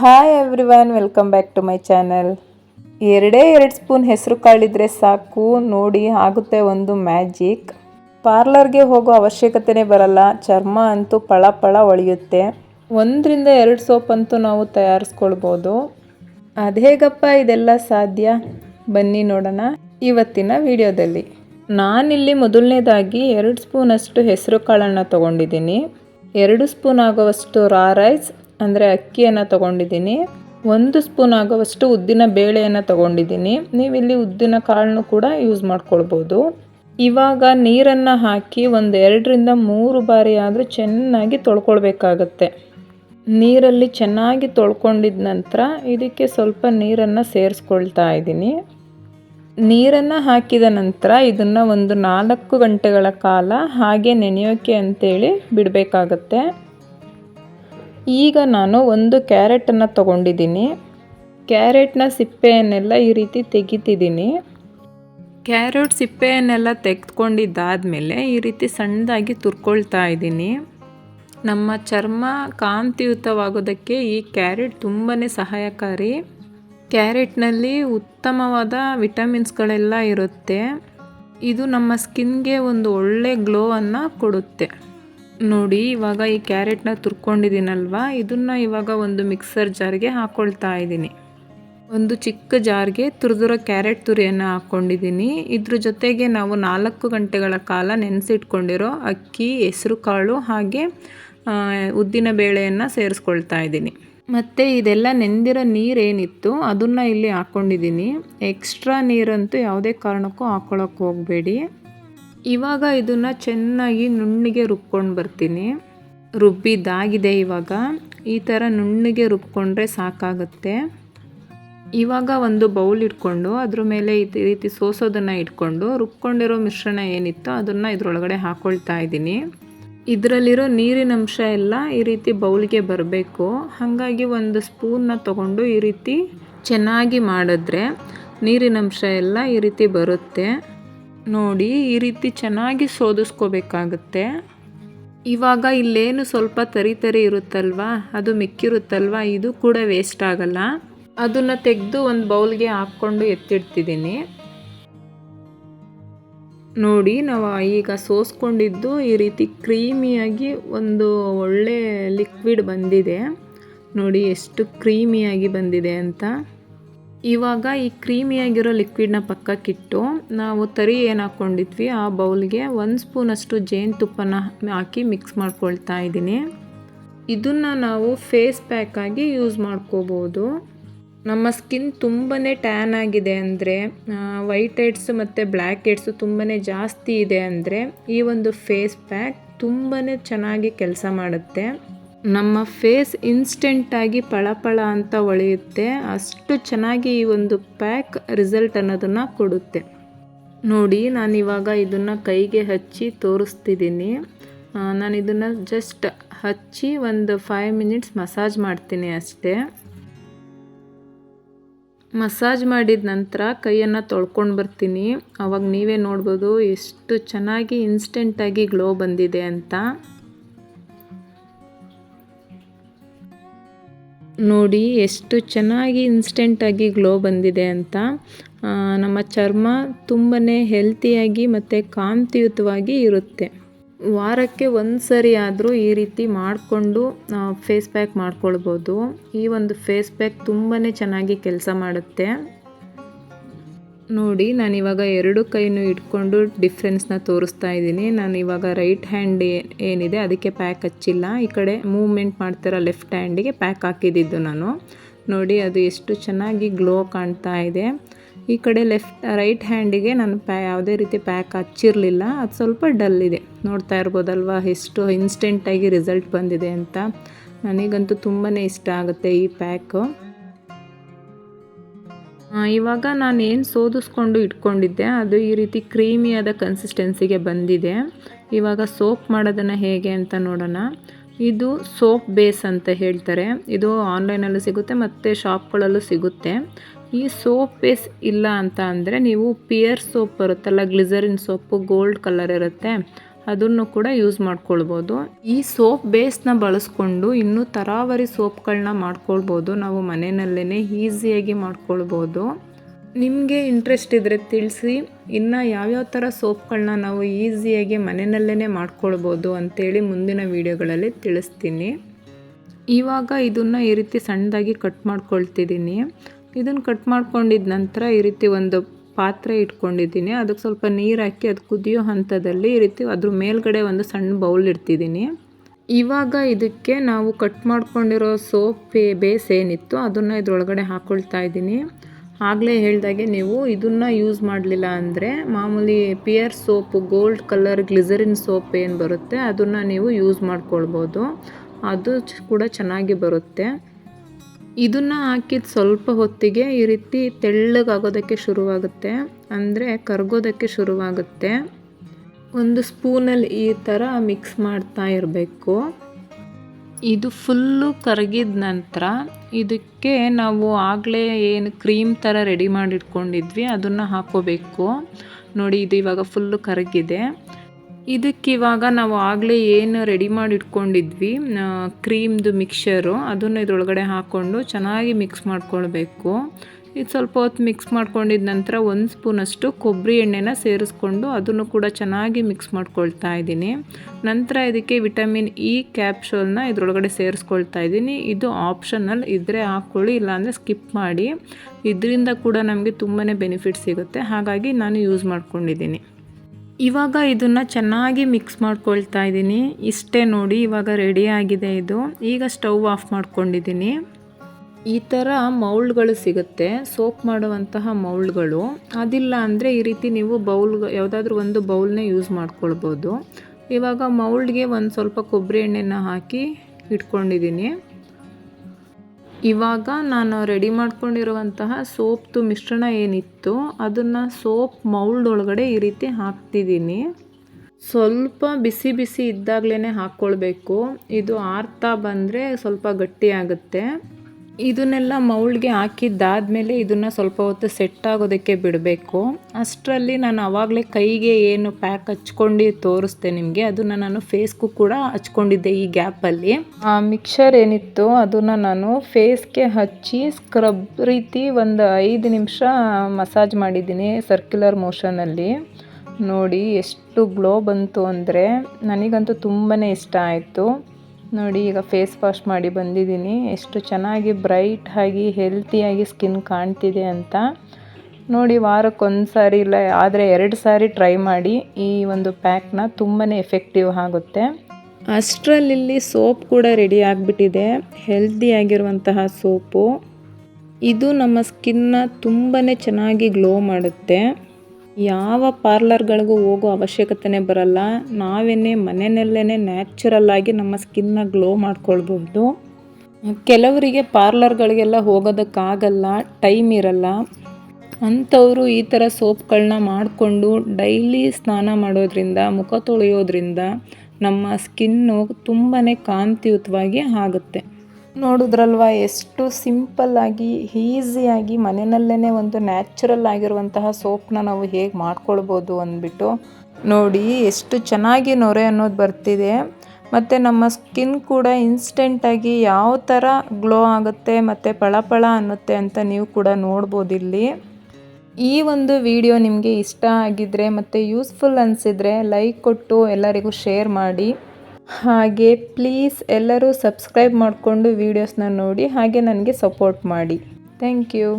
Hi every one welcome back to my channel ಎರಡೇ ಎರಡು spoon ಹೆಸರು ಕಾಳಿದ್ರೆ ಸಾಕು, ನೋಡಿ ಆಗುತ್ತೆ ಒಂದು ಮ್ಯಾಜಿಕ್ ಪಾರ್ಲರ್ಗೆ ಹೋಗೋ ಅವಶ್ಯಕತೆನೇ ಬರಲ್ಲ, ಚರ್ಮ ಅಂತೂ ಪಳ ಪಳ ಒಳೆಯುತ್ತೆ. ಒಂದರಿಂದ ಎರಡು ಸೋಪ್ ನಾವು ತಯಾರಿಸ್ಕೊಳ್ಬೋದು. ಅದೇಗಪ್ಪ ಇದೆಲ್ಲ ಸಾಧ್ಯ? ಬನ್ನಿ ನೋಡೋಣ ಇವತ್ತಿನ ವಿಡಿಯೋದಲ್ಲಿ. ನಾನಿಲ್ಲಿ ಮೊದಲನೇದಾಗಿ ಎರಡು ಸ್ಪೂನಷ್ಟು ಹೆಸರು ಕಾಳನ್ನು ತೊಗೊಂಡಿದ್ದೀನಿ. ಎರಡು ಸ್ಪೂನ್ ಆಗುವಷ್ಟು ರಾ ರೈಸ್ ಅಂದರೆ ಅಕ್ಕಿಯನ್ನು ತೊಗೊಂಡಿದ್ದೀನಿ. ಒಂದು ಸ್ಪೂನ್ ಆಗುವಷ್ಟು ಉದ್ದಿನ ಬೇಳೆಯನ್ನು ತೊಗೊಂಡಿದ್ದೀನಿ. ನೀವಿಲ್ಲಿ ಉದ್ದಿನ ಕಾಳನ್ನು ಕೂಡ ಯೂಸ್ ಮಾಡ್ಕೊಳ್ಬೋದು. ಇವಾಗ ನೀರನ್ನು ಹಾಕಿ ಒಂದು ಎರಡರಿಂದ ಮೂರು ಬಾರಿ ಆದರೂ ಚೆನ್ನಾಗಿ ತೊಳ್ಕೊಳ್ಬೇಕಾಗತ್ತೆ. ನೀರಲ್ಲಿ ಚೆನ್ನಾಗಿ ತೊಳ್ಕೊಂಡಿದ ನಂತರ ಇದಕ್ಕೆ ಸ್ವಲ್ಪ ನೀರನ್ನು ಸೇರಿಸ್ಕೊಳ್ತಾ ಇದ್ದೀನಿ. ನೀರನ್ನು ಹಾಕಿದ ನಂತರ ಇದನ್ನು ಒಂದು ನಾಲ್ಕು ಗಂಟೆಗಳ ಕಾಲ ಹಾಗೆ ನೆನೆಯೋಕೆ ಅಂತೇಳಿ ಬಿಡಬೇಕಾಗತ್ತೆ. ಈಗ ನಾನು ಒಂದು ಕ್ಯಾರೆಟನ್ನು ತಗೊಂಡಿದ್ದೀನಿ. ಕ್ಯಾರೆಟ್ನ ಸಿಪ್ಪೆಯನ್ನೆಲ್ಲ ಈ ರೀತಿ ತೆಗಿತಿದ್ದೀನಿ. ಕ್ಯಾರೆಟ್ ಸಿಪ್ಪೆಯನ್ನೆಲ್ಲ ತೆಗೆದುಕೊಂಡಿದ್ದಾದಮೇಲೆ ಈ ರೀತಿ ಸಣ್ಣದಾಗಿ ತುರ್ಕೊಳ್ತಾ ಇದ್ದೀನಿ. ನಮ್ಮ ಚರ್ಮ ಕಾಂತಿಯುತವಾಗೋದಕ್ಕೆ ಈ ಕ್ಯಾರೆಟ್ ತುಂಬಾ ಸಹಾಯಕಾರಿ. ಕ್ಯಾರೆಟ್ನಲ್ಲಿ ಉತ್ತಮವಾದ ವಿಟಮಿನ್ಸ್ಗಳೆಲ್ಲ ಇರುತ್ತೆ. ಇದು ನಮ್ಮ ಸ್ಕಿನ್ಗೆ ಒಂದು ಒಳ್ಳೆ ಗ್ಲೋವನ್ನು ಕೊಡುತ್ತೆ. ನೋಡಿ, ಇವಾಗ ಈ ಕ್ಯಾರೆಟ್ನ ತುರ್ಕೊಂಡಿದ್ದೀನಲ್ವ? ಇದನ್ನು ಇವಾಗ ಒಂದು ಮಿಕ್ಸರ್ ಜಾರ್ಗೆ ಹಾಕ್ಕೊಳ್ತಾ ಇದ್ದೀನಿ. ಒಂದು ಚಿಕ್ಕ ಜಾರ್ಗೆ ತುರಿದಿರೋ ಕ್ಯಾರೆಟ್ ತುರಿಯನ್ನು ಹಾಕ್ಕೊಂಡಿದ್ದೀನಿ ಇದ್ರ ಜೊತೆಗೆ ನಾವು ನಾಲ್ಕು ಗಂಟೆಗಳ ಕಾಲ ನೆನೆಸಿಟ್ಕೊಂಡಿರೋ ಅಕ್ಕಿ, ಹೆಸರು ಕಾಳು ಹಾಗೆ ಉದ್ದಿನ ಬೇಳೆಯನ್ನು ಸೇರಿಸ್ಕೊಳ್ತಾ ಇದ್ದೀನಿ. ಮತ್ತು ಇದೆಲ್ಲ ನೆಂದಿರೋ ನೀರೇನಿತ್ತು, ಅದನ್ನು ಇಲ್ಲಿ ಹಾಕ್ಕೊಂಡಿದ್ದೀನಿ ಎಕ್ಸ್ಟ್ರಾ ನೀರಂತೂ ಯಾವುದೇ ಕಾರಣಕ್ಕೂ ಹಾಕ್ಕೊಳಕ್ಕೆ ಹೋಗಬೇಡಿ. ಇವಾಗ ಇದನ್ನು ಚೆನ್ನಾಗಿ ನುಣ್ಣಿಗೆ ರುಬ್ಕೊಂಡು ಬರ್ತೀನಿ. ರುಬ್ಬಿದ್ದಾಗಿದೆ ಇವಾಗ. ಈ ಥರ ನುಣ್ಣಿಗೆ ರುಬ್ಕೊಂಡ್ರೆ ಸಾಕಾಗುತ್ತೆ. ಇವಾಗ ಒಂದು ಬೌಲ್ ಇಟ್ಕೊಂಡು ಅದ್ರ ಮೇಲೆ ಈ ರೀತಿ ಸೋಸೋದನ್ನು ಇಟ್ಕೊಂಡು ರುಬ್ಕೊಂಡಿರೋ ಮಿಶ್ರಣ ಏನಿತ್ತೋ ಅದನ್ನು ಇದರೊಳಗಡೆ ಹಾಕ್ಕೊಳ್ತಾ ಇದ್ದೀನಿ. ಇದರಲ್ಲಿರೋ ನೀರಿನ ಅಂಶ ಎಲ್ಲ ಈ ರೀತಿ ಬೌಲ್ಗೆ ಬರಬೇಕು. ಹಾಗಾಗಿ ಒಂದು ಸ್ಪೂನ್ನ ತಗೊಂಡು ಈ ರೀತಿ ಚೆನ್ನಾಗಿ ಮಾಡಿದ್ರೆ ನೀರಿನ ಅಂಶ ಎಲ್ಲ ಈ ರೀತಿ ಬರುತ್ತೆ. ನೋಡಿ ಈ ರೀತಿ ಚೆನ್ನಾಗಿ ಶೋಧಿಸ್ಕೋಬೇಕಾಗುತ್ತೆ ಇವಾಗ ಇಲ್ಲೇನು ಸ್ವಲ್ಪ ತರಿ ತರಿ ಇರುತ್ತಲ್ವ? ಅದು ಮಿಕ್ಕಿರುತ್ತಲ್ವ? ಇದು ಕೂಡ ವೇಸ್ಟ್ ಆಗಲ್ಲ. ಅದನ್ನು ತೆಗೆದು ಒಂದು ಬೌಲ್ಗೆ ಹಾಕ್ಕೊಂಡು ಎತ್ತಿಡ್ತಿದ್ದೀನಿ. ನೋಡಿ, ನಾವು ಈಗ ಸೋಸ್ಕೊಂಡಿದ್ದು ಈ ರೀತಿ ಕ್ರೀಮಿಯಾಗಿ ಒಂದು ಒಳ್ಳೆ ಲಿಕ್ವಿಡ್ ಬಂದಿದೆ. ನೋಡಿ, ಎಷ್ಟು ಕ್ರೀಮಿಯಾಗಿ ಬಂದಿದೆ ಅಂತ. ಇವಾಗ ಈ ಕ್ರೀಮಿಯಾಗಿರೋ ಲಿಕ್ವಿಡ್ನ ಪಕ್ಕಕ್ಕಿಟ್ಟು ನಾವು ತರಿ ಏನು ಹಾಕ್ಕೊಂಡಿದ್ವಿ, ಆ ಬೌಲ್ಗೆ ಒಂದು ಸ್ಪೂನಷ್ಟು ಜೇನುತುಪ್ಪನ ಹಾಕಿ ಮಿಕ್ಸ್ ಮಾಡ್ಕೊಳ್ತಾ ಇದ್ದೀನಿ. ಇದನ್ನು ನಾವು ಫೇಸ್ ಪ್ಯಾಕಾಗಿ ಯೂಸ್ ಮಾಡ್ಕೋಬೋದು. ನಮ್ಮ ಸ್ಕಿನ್ ತುಂಬಾ ಟ್ಯಾನ್ ಆಗಿದೆ ಅಂದರೆ ವೈಟ್ ಹೆಡ್ಸು ಮತ್ತು ಬ್ಲ್ಯಾಕ್ ಹೆಡ್ಸು ತುಂಬಾ ಜಾಸ್ತಿ ಇದೆ ಅಂದರೆ ಈ ಒಂದು ಫೇಸ್ ಪ್ಯಾಕ್ ತುಂಬಾ ಚೆನ್ನಾಗಿ ಕೆಲಸ ಮಾಡುತ್ತೆ. ನಮ್ಮ ಫೇಸ್ ಇನ್ಸ್ಟೆಂಟಾಗಿ ಪಳಪಳ ಅಂತ ಹೊಳೆಯುತ್ತೆ ಅಷ್ಟು ಚೆನ್ನಾಗಿ ಈ ಒಂದು ಪ್ಯಾಕ್ ರಿಸಲ್ಟ್ ಅನ್ನೋದನ್ನು ಕೊಡುತ್ತೆ. ನೋಡಿ, ನಾನು ಇವಾಗ ಇದನ್ನು ಕೈಗೆ ಹಚ್ಚಿ ತೋರಿಸ್ತಿದ್ದೀನಿ ನಾನು ಇದನ್ನು ಜಸ್ಟ್ ಹಚ್ಚಿ ಒಂದು ಫೈವ್ ಮಿನಿಟ್ಸ್ ಮಸಾಜ್ ಮಾಡ್ತೀನಿ ಅಷ್ಟೇ. ಮಸಾಜ್ ಮಾಡಿದ ನಂತರ ಕೈಯನ್ನು ತೊಳ್ಕೊಂಡು ಬರ್ತೀನಿ. ಅವಾಗ ನೀವೇ ನೋಡ್ಬೋದು, ಎಷ್ಟು ಚೆನ್ನಾಗಿ ಇನ್ಸ್ಟೆಂಟಾಗಿ ಗ್ಲೋ ಬಂದಿದೆ ಅಂತ. ನೋಡಿ ಎಷ್ಟು ಚೆನ್ನಾಗಿ ಇನ್ಸ್ಟೆಂಟಾಗಿ ಗ್ಲೋ ಬಂದಿದೆ ಅಂತ. ನಮ್ಮ ಚರ್ಮ ತುಂಬಾ ಹೆಲ್ತಿಯಾಗಿ ಮತ್ತು ಕಾಂತಿಯುತವಾಗಿ ಇರುತ್ತೆ. ವಾರಕ್ಕೆ ಒಂದು ಸರಿ ಆದರೂ ಈ ರೀತಿ ಮಾಡಿಕೊಂಡು ಫೇಸ್ ಪ್ಯಾಕ್ ಮಾಡ್ಕೊಳ್ಬೋದು. ಈ ಒಂದು ಫೇಸ್ ಪ್ಯಾಕ್ ತುಂಬಾ ಚೆನ್ನಾಗಿ ಕೆಲಸ ಮಾಡುತ್ತೆ. ನೋಡಿ, ನಾನು ಇವಾಗ ಎರಡು ಕೈನೂ ಇಟ್ಕೊಂಡು ಡಿಫ್ರೆನ್ಸ್ನ ತೋರಿಸ್ತಾ ಇದ್ದೀನಿ. ನಾನು ಇವಾಗ ರೈಟ್ ಹ್ಯಾಂಡ್ ಏನಿದೆ, ಅದಕ್ಕೆ ಪ್ಯಾಕ್ ಹಚ್ಚಿಲ್ಲ. ಈ ಕಡೆ ಮೂವ್ಮೆಂಟ್ ಮಾಡ್ತಿರೋ ಲೆಫ್ಟ್ ಹ್ಯಾಂಡಿಗೆ ಪ್ಯಾಕ್ ಹಾಕಿದ್ದಿದ್ದು ನಾನು. ನೋಡಿ, ಅದು ಎಷ್ಟು ಚೆನ್ನಾಗಿ ಗ್ಲೋ ಕಾಣ್ತಾ ಇದೆ. ಈ ಕಡೆ ಲೆಫ್ಟ್ ರೈಟ್ ಹ್ಯಾಂಡಿಗೆ ನಾನು ಪ್ಯಾ ಯಾವುದೇ ರೀತಿ ಪ್ಯಾಕ್ ಹಚ್ಚಿರಲಿಲ್ಲ. ಅದು ಸ್ವಲ್ಪ ಡಲ್ ಇದೆ. ನೋಡ್ತಾ ಇರ್ಬೋದಲ್ವ, ಎಷ್ಟು ಇನ್ಸ್ಟೆಂಟಾಗಿ ರಿಸಲ್ಟ್ ಬಂದಿದೆ ಅಂತ. ನನಗಂತೂ ತುಂಬಾ ಇಷ್ಟ ಆಗುತ್ತೆ ಈ ಪ್ಯಾಕು ಇವಾಗ ನಾನು ಏನು ಸೋದಿಸ್ಕೊಂಡು ಇಟ್ಕೊಂಡಿದ್ದೆ, ಅದು ಈ ರೀತಿ ಕ್ರೀಮಿಯಾದ ಕನ್ಸಿಸ್ಟೆನ್ಸಿಗೆ ಬಂದಿದೆ. ಇವಾಗ ಸೋಪ್ ಮಾಡೋದನ್ನು ಹೇಗೆ ಅಂತ ನೋಡೋಣ. ಇದು ಸೋಪ್ ಬೇಸ್ ಅಂತ ಹೇಳ್ತಾರೆ. ಇದು ಆನ್ಲೈನಲ್ಲೂ ಸಿಗುತ್ತೆ, ಮತ್ತು ಶಾಪ್ಗಳಲ್ಲೂ ಸಿಗುತ್ತೆ. ಈ ಸೋಪ್ ಬೇಸ್ ಇಲ್ಲ ಅಂತ ಅಂದರೆ ನೀವು ಪಿಯರ್ ಸೋಪ್ ಬರುತ್ತಲ್ಲ, ಗ್ಲಿಸರಿನ್ ಸೋಪು ಗೋಲ್ಡ್ ಕಲರ್ ಇರುತ್ತೆ ಅದನ್ನು ಕೂಡ ಯೂಸ್ ಮಾಡ್ಕೊಳ್ಬೋದು. ಈ ಸೋಪ್ ಬೇಸ್ನ ಬಳಸ್ಕೊಂಡು ಇನ್ನೂ ತರಾವರಿ ಸೋಪ್ಗಳನ್ನ ಮಾಡ್ಕೊಳ್ಬೋದು. ನಾವು ಮನೆಯಲ್ಲೇ ಈಸಿಯಾಗಿ ಮಾಡ್ಕೊಳ್ಬೋದು. ನಿಮಗೆ ಇಂಟ್ರೆಸ್ಟ್ ಇದ್ದರೆ ತಿಳಿಸಿ. ಇನ್ನು ಯಾವ್ಯಾವ ಥರ ಸೋಪ್ಗಳನ್ನ ನಾವು ಈಸಿಯಾಗಿ ಮನೆಯಲ್ಲೇ ಮಾಡ್ಕೊಳ್ಬೋದು ಅಂಥೇಳಿ ಮುಂದಿನ ವೀಡಿಯೋಗಳಲ್ಲಿ ತಿಳಿಸ್ತೀನಿ. ಇವಾಗ ಇದನ್ನು ಈ ರೀತಿ ಸಣ್ಣದಾಗಿ ಕಟ್ ಮಾಡ್ಕೊಳ್ತಿದ್ದೀನಿ. ಇದನ್ನು ಕಟ್ ಮಾಡ್ಕೊಂಡಿದ್ದ ನಂತರ ಈ ರೀತಿ ಒಂದು ಪಾತ್ರೆ ಇಟ್ಕೊಂಡಿದ್ದೀನಿ. ಅದಕ್ಕೆ ಸ್ವಲ್ಪ ನೀರು ಹಾಕಿ ಅದು ಕುದಿಯೋ ಹಂತದಲ್ಲಿ ಈ ರೀತಿ ಅದ್ರ ಮೇಲ್ಗಡೆ ಒಂದು ಸಣ್ಣ ಬೌಲ್ ಇಡ್ತಿದ್ದೀನಿ. ಇವಾಗ ಇದಕ್ಕೆ ನಾವು ಕಟ್ ಮಾಡ್ಕೊಂಡಿರೋ ಸೋಪ್ ಬೇಸ್ ಏನಿತ್ತು ಅದನ್ನು ಇದರೊಳಗಡೆ ಹಾಕ್ಕೊಳ್ತಾ ಇದ್ದೀನಿ. ಆಗಲೇ ಹೇಳಿದಾಗೆ ನೀವು ಇದನ್ನು ಯೂಸ್ ಮಾಡಲಿಲ್ಲ ಅಂದರೆ ಮಾಮೂಲಿ Pears soap, gold colour glycerin soap ಏನು ಬರುತ್ತೆ ಅದನ್ನು ನೀವು ಯೂಸ್ ಮಾಡ್ಕೊಳ್ಬೋದು. ಅದು ಕೂಡ ಚೆನ್ನಾಗಿ ಬರುತ್ತೆ. ಇದನ್ನು ಹಾಕಿದ ಸ್ವಲ್ಪ ಹೊತ್ತಿಗೆ ಈ ರೀತಿ ತೆಳ್ಳಗಾಗೋದಕ್ಕೆ ಶುರುವಾಗುತ್ತೆ. ಅಂದರೆ ಕರಗೋದಕ್ಕೆ ಶುರುವಾಗುತ್ತೆ. ಒಂದು ಸ್ಪೂನಲ್ಲಿ ಈ ಥರ ಮಿಕ್ಸ್ ಮಾಡ್ತಾ ಇರಬೇಕು. ಇದು ಫುಲ್ಲು ಕರಗಿದ ನಂತರ ಇದಕ್ಕೆ ನಾವು ಆಗಲೇ ಏನು ಕ್ರೀಮ್ ಥರ ರೆಡಿ ಮಾಡಿಟ್ಕೊಂಡಿದ್ವಿ, ಅದನ್ನು ಹಾಕೋಬೇಕು. ನೋಡಿ, ಇದು ಇವಾಗ ಫುಲ್ಲು ಕರಗಿದೆ. ಇದಕ್ಕಿವಾಗ ನಾವು ಆಗಲೇ ಏನು ರೆಡಿ ಮಾಡಿ ಇಟ್ಕೊಂಡಿದ್ವಿ ಕ್ರೀಮ್ದು ಮಿಕ್ಸರು ಅದನ್ನು ಇದರೊಳಗಡೆ ಹಾಕ್ಕೊಂಡು ಚೆನ್ನಾಗಿ ಮಿಕ್ಸ್ ಮಾಡ್ಕೊಳ್ಬೇಕು. ಇದು ಸ್ವಲ್ಪ ಹೊತ್ತು ಮಿಕ್ಸ್ ಮಾಡ್ಕೊಂಡಿದ ನಂತರ ಒಂದು ಸ್ಪೂನಷ್ಟು ಕೊಬ್ಬರಿ ಎಣ್ಣೆನ ಸೇರಿಸ್ಕೊಂಡು ಅದನ್ನು ಕೂಡ ಚೆನ್ನಾಗಿ ಮಿಕ್ಸ್ ಮಾಡ್ಕೊಳ್ತಾ ಇದ್ದೀನಿ. ನಂತರ ಇದಕ್ಕೆ ವಿಟಮಿನ್ ಇ ಕ್ಯಾಪ್ಸೂಲ್ನ ಇದರೊಳಗಡೆ ಸೇರಿಸ್ಕೊಳ್ತಾ ಇದ್ದೀನಿ. ಇದು ಆಪ್ಷನಲ್ ಇದ್ದರೆ ಹಾಕ್ಕೊಳ್ಳಿ ಇಲ್ಲಾಂದರೆ ಸ್ಕಿಪ್ ಮಾಡಿ. ಇದರಿಂದ ಕೂಡ ನಮಗೆ ತುಂಬಾ ಬೆನಿಫಿಟ್ ಸಿಗುತ್ತೆ. ಹಾಗಾಗಿ ನಾನು ಯೂಸ್ ಮಾಡ್ಕೊಂಡಿದ್ದೀನಿ. ಇವಾಗ ಇದನ್ನು ಚೆನ್ನಾಗಿ ಮಿಕ್ಸ್ ಮಾಡ್ಕೊಳ್ತಾ ಇದ್ದೀನಿ ಇಷ್ಟೇ ನೋಡಿ ಇವಾಗ ರೆಡಿ ಆಗಿದೆ ಇದು. ಈಗ ಸ್ಟವ್ ಆಫ್ ಮಾಡ್ಕೊಂಡಿದ್ದೀನಿ ಈ ಥರ ಮೌಲ್ಡ್ಗಳು ಸಿಗುತ್ತೆ. ಸೋಪ್ ಮಾಡುವಂತಹ ಮೌಲ್ಡ್ಗಳು ಅದಿಲ್ಲ ಅಂದರೆ ಈ ರೀತಿ ನೀವು ಬೌಲ್ ಯಾವುದಾದ್ರೂ ಒಂದು ಬೌಲ್ನೇ ಯೂಸ್ ಮಾಡ್ಕೊಳ್ಬೋದು. ಇವಾಗ ಮೌಲ್ಡ್ಗೆ ಒಂದು ಸ್ವಲ್ಪ ಕೊಬ್ಬರಿ ಎಣ್ಣೆನ ಹಾಕಿ ಇಟ್ಕೊಂಡಿದ್ದೀನಿ ಇವಾಗ ನಾನು ರೆಡಿ ಮಾಡ್ಕೊಂಡಿರುವಂತಹ ಸೋಪ್ದು ಮಿಶ್ರಣ ಏನಿತ್ತು ಅದನ್ನು ಸೋಪ್ ಮೌಲ್ಡ್ ಒಳಗಡೆ ಈ ರೀತಿ ಹಾಕ್ತಿದ್ದೀನಿ. ಸ್ವಲ್ಪ ಬಿಸಿ ಬಿಸಿ ಇದ್ದಾಗಲೇ ಹಾಕ್ಕೊಳ್ಬೇಕು. ಇದು ಆರ್ತಾ ಬಂದರೆ ಸ್ವಲ್ಪ ಗಟ್ಟಿಯಾಗುತ್ತೆ ಇದನ್ನೆಲ್ಲ ಮೌಲ್ಡ್ಗೆ ಹಾಕಿದ್ದಾದಮೇಲೆ ಇದನ್ನು ಸ್ವಲ್ಪ ಹೊತ್ತು ಸೆಟ್ ಆಗೋದಕ್ಕೆ ಬಿಡಬೇಕು. ಅಷ್ಟರಲ್ಲಿ ನಾನು ಆವಾಗಲೇ ಕೈಗೆ ಏನು ಪ್ಯಾಕ್ ಹಚ್ಕೊಂಡು ತೋರಿಸ್ದೆ ನಿಮಗೆ. ಅದನ್ನು ನಾನು ಫೇಸ್ಗೂ ಕೂಡ ಹಚ್ಕೊಂಡಿದ್ದೆ ಈ ಗ್ಯಾಪಲ್ಲಿ ಆ ಮಿಕ್ಸರ್ ಏನಿತ್ತು ಅದನ್ನು ನಾನು ಫೇಸ್ಗೆ ಹಚ್ಚಿ ಸ್ಕ್ರಬ್ ರೀತಿ ಒಂದು ಐದು ನಿಮಿಷ ಮಸಾಜ್ ಮಾಡಿದ್ದೀನಿ ಸರ್ಕ್ಯುಲರ್ ಮೋಷನಲ್ಲಿ ನೋಡಿ ಎಷ್ಟು ಗ್ಲೋ ಬಂತು ಅಂದರೆ ನನಗಂತೂ ತುಂಬಾ ಇಷ್ಟ ಆಯಿತು. ನೋಡಿ, ಈಗ ಫೇಸ್ ವಾಶ್ ಮಾಡಿ ಬಂದಿದ್ದೀನಿ. ಎಷ್ಟು ಚೆನ್ನಾಗಿ ಬ್ರೈಟ್ ಆಗಿ ಹೆಲ್ತಿಯಾಗಿ ಸ್ಕಿನ್ ಕಾಣ್ತಿದೆ ಅಂತ. ನೋಡಿ, ವಾರಕ್ಕೊಂದು ಸಾರಿ ಇಲ್ಲ, ಆದರೆ ಎರಡು ಸಾರಿ ಟ್ರೈ ಮಾಡಿ. ಈ ಒಂದು ಪ್ಯಾಕ್ನ ತುಂಬಾ ಎಫೆಕ್ಟಿವ್ ಆಗುತ್ತೆ. ಅಷ್ಟರಲ್ಲಿ ಸೋಪ್ ಕೂಡ ರೆಡಿ ಆಗಿಬಿಟ್ಟಿದೆ. ಹೆಲ್ದಿಯಾಗಿರುವಂತಹ ಸೋಪು. ಇದು ನಮ್ಮ ಸ್ಕಿನ್ನ ತುಂಬಾ ಚೆನ್ನಾಗಿ ಗ್ಲೋ ಮಾಡುತ್ತೆ. ಯಾವ ಪಾರ್ಲರ್ಗಳಿಗೂ ಹೋಗೋ ಅವಶ್ಯಕತೆನೇ ಬರಲ್ಲ. ನಾವೇನೇ ಮನೆಯಲ್ಲೇ ನ್ಯಾಚುರಲ್ ಆಗಿ ನಮ್ಮ ಸ್ಕಿನ್ನ ಗ್ಲೋ ಮಾಡ್ಕೊಳ್ಬಹುದು. ಕೆಲವರಿಗೆ ಪಾರ್ಲರ್ಗಳಿಗೆಲ್ಲ ಹೋಗೋದಕ್ಕಾಗಲ್ಲ, ಟೈಮ್ ಇರಲ್ಲ. ಅಂಥವರು ಈ ಥರ ಸೋಪ್ಗಳನ್ನ ಮಾಡಿಕೊಂಡು ಡೈಲಿ ಸ್ನಾನ ಮಾಡೋದ್ರಿಂದ, ಮುಖ ತೊಳೆಯೋದ್ರಿಂದ ನಮ್ಮ ಸ್ಕಿನ್ನು ತುಂಬಾ ಕಾಂತಿಯುತವಾಗಿ ಆಗುತ್ತೆ. ನೋಡಿದ್ರಲ್ವ? ಎಷ್ಟು ಸಿಂಪಲ್ಲಾಗಿ ಈಸಿಯಾಗಿ ಮನೆಯಲ್ಲೇ ಒಂದು ನ್ಯಾಚುರಲ್ ಆಗಿರುವಂತಹ ಸೋಪ್ನ ನಾವು ಹೇಗೆ ಮಾಡ್ಕೊಳ್ಬೋದು ಅಂದ್ಬಿಟ್ಟು ನೋಡಿ, ಎಷ್ಟು ಚೆನ್ನಾಗಿ ನೊರೆ ಅನ್ನೋದು ಬರ್ತಿದೆ. ಮತ್ತು ನಮ್ಮ ಸ್ಕಿನ್ ಕೂಡ ಇನ್ಸ್ಟೆಂಟಾಗಿ ಯಾವ ಥರ ಗ್ಲೋ ಆಗುತ್ತೆ ಮತ್ತು ಪಳಪಳ ಅನ್ನುತ್ತೆ ಅಂತ ನೀವು ಕೂಡ ನೋಡ್ಬೋದು ಇಲ್ಲಿ. ಈ ಒಂದು ವಿಡಿಯೋ ನಿಮಗೆ ಇಷ್ಟ ಆಗಿದ್ದರೆ ಮತ್ತು ಯೂಸ್ಫುಲ್ ಅನಿಸಿದರೆ ಲೈಕ್ ಕೊಟ್ಟು ಎಲ್ಲರಿಗೂ ಶೇರ್ ಮಾಡಿ. ಹಾಗೆ ಪ್ಲೀಸ್ ಎಲ್ಲರೂ ಸಬ್ಸ್ಕ್ರೈಬ್ ಮಾಡಿಕೊಂಡು ವೀಡಿಯೋಸ್ನ ನೋಡಿ ಹಾಗೆ ನನಗೆ ಸಪೋರ್ಟ್ ಮಾಡಿ. Thank you